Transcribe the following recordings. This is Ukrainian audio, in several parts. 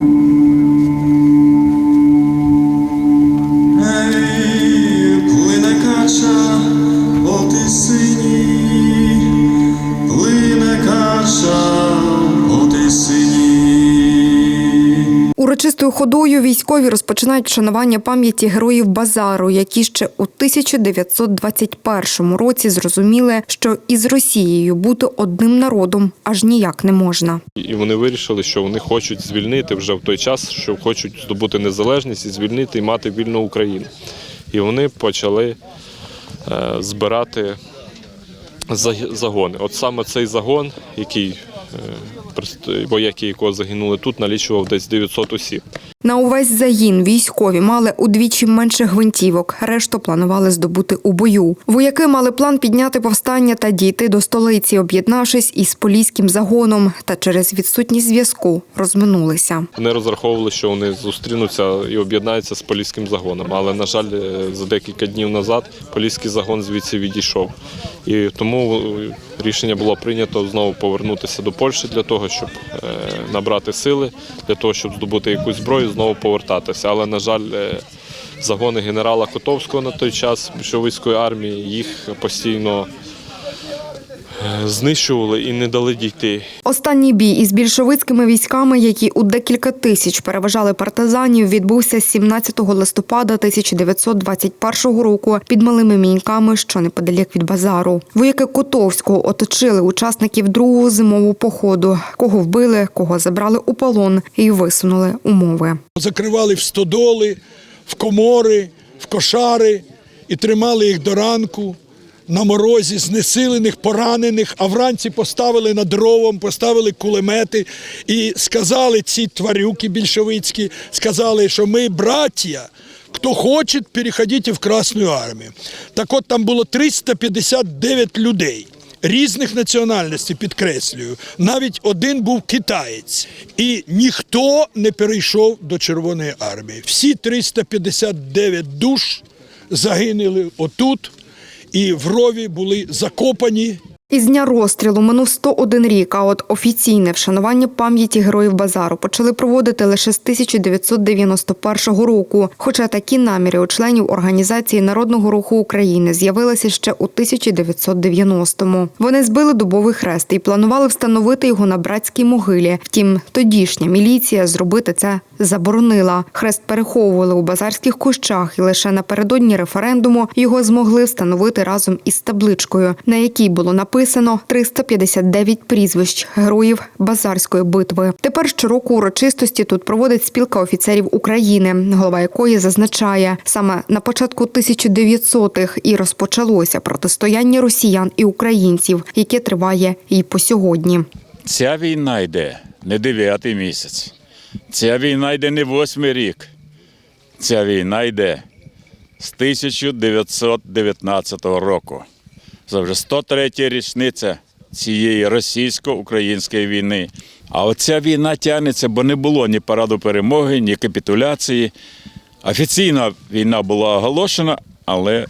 you. Урочистою ходою військові розпочинають вшанування пам'яті героїв Базару, які ще у 1921 році зрозуміли, що із Росією бути одним народом аж ніяк не можна. І вони вирішили, що вони хочуть звільнити вже в той час, що хочуть здобути незалежність і звільнити і мати вільну Україну. І вони почали е, збирати загони. От саме цей загон, який е, вояки якого загинули тут, налічував десь 900 осіб. На увесь загін військові мали удвічі менше гвинтівок, решту планували здобути у бою. Вояки мали план підняти повстання та дійти до столиці, об'єднавшись із поліським загоном, та через відсутність зв'язку розминулися. Вони розраховували, що вони зустрінуться і об'єднаються з поліським загоном. Але, на жаль, е, за декілька днів назад поліський загон звідси відійшов. І тому е, рішення було прийнято знову повернутися до Польщі для того, щоб е, набрати сили, для того, щоб здобути якусь зброю, знову повертатися. Але, на жаль, е, загони генерала Котовського на той час більшовицької армії їх постійно знищували і не дали дійти. Останній бій із більшовицькими військами, які у декілька тисяч переважали партизанів, відбувся 17 листопада 1921 року під малими міньками, що неподалік від базару. Вояки Котовського оточили учасників другого зимового походу, кого вбили, кого забрали у полон і висунули умови. Закривали в стодоли, в комори, в кошари і тримали їх до ранку на морозі, знесилених, поранених, а вранці поставили над ровом, поставили кулемети і сказали ці тварюки більшовицькі, сказали, що ми браття. Хто хоче, переходіть в Красну армію. Так от там було 359 людей різних національностей, підкреслюю. Навіть один був китаєць. І ніхто не перейшов до Червоної армії. Всі 359 душ загинули отут і в рові були закопані Із дня розстрілу минув 101 рік, а от офіційне вшанування пам'яті героїв базару почали проводити лише з 1991 року. Хоча такі наміри у членів організації Народного руху України з'явилися ще у 1990-му. Вони збили дубовий хрест і планували встановити його на братській могилі. Втім, тодішня міліція зробити це заборонила. Хрест переховували у базарських кущах, і лише напередодні референдуму його змогли встановити разом із табличкою, на якій було написано 359 прізвищ героїв базарської битви. Тепер щороку урочистості тут проводить спілка офіцерів України, голова якої зазначає, саме на початку 1900-х і розпочалося протистояння росіян і українців, яке триває і по сьогодні. Ця війна йде не дев'ятий місяць. Ця війна йде не восьмий рік. Ця війна йде з 1919 року. Це вже 103 річниця цієї російсько-української війни. А оця війна тягнеться, бо не було ні параду перемоги, ні капітуляції. Офіційна війна була оголошена, але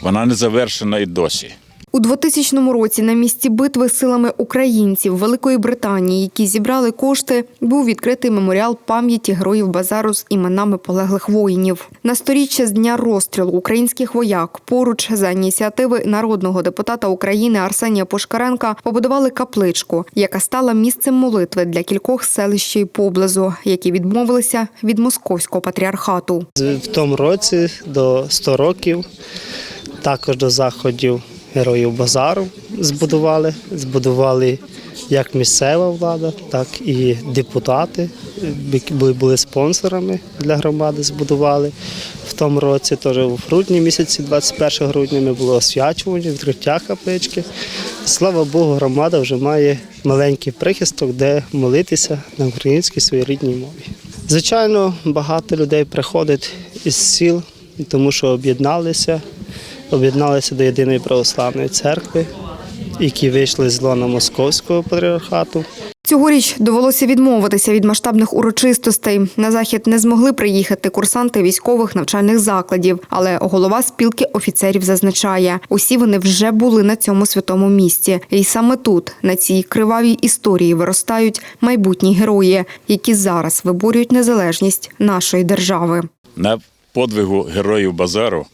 вона не завершена і досі. У 2000 році на місці битви силами українців Великої Британії, які зібрали кошти, був відкритий меморіал пам'яті героїв базару з іменами полеглих воїнів. На сторіччя з дня розстрілу українських вояк поруч за ініціативи народного депутата України Арсенія Пушкаренка побудували капличку, яка стала місцем молитви для кількох селищ і поблизу, які відмовилися від московського патріархату. В тому році до 100 років також до заходів героїв базару збудували. Збудували як місцева влада, так і депутати, які були, були спонсорами для громади, збудували. В тому році, теж у грудні місяці, 21 грудня, ми було освячування, відкриття каплички. Слава Богу, громада вже має маленький прихисток, де молитися на українській своїй рідній мові. Звичайно, багато людей приходить із сіл, тому що об'єдналися, об'єдналися до єдиної православної церкви, які вийшли з лона московського патріархату. Цьогоріч довелося відмовитися від масштабних урочистостей. На захід не змогли приїхати курсанти військових навчальних закладів, але голова спілки офіцерів зазначає, усі вони вже були на цьому святому місці. І саме тут, на цій кривавій історії, виростають майбутні герої, які зараз виборюють незалежність нашої держави. На подвигу героїв базару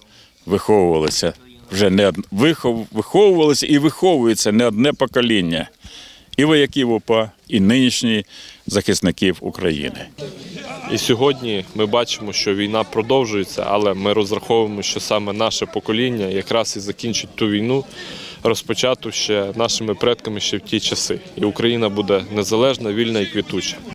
виховувалися вже не вихов, виховувалися і виховується не одне покоління. І вояків УПА, і нинішні захисників України. І сьогодні ми бачимо, що війна продовжується, але ми розраховуємо, що саме наше покоління якраз і закінчить ту війну, розпочату ще нашими предками ще в ті часи. І Україна буде незалежна, вільна і квітуча.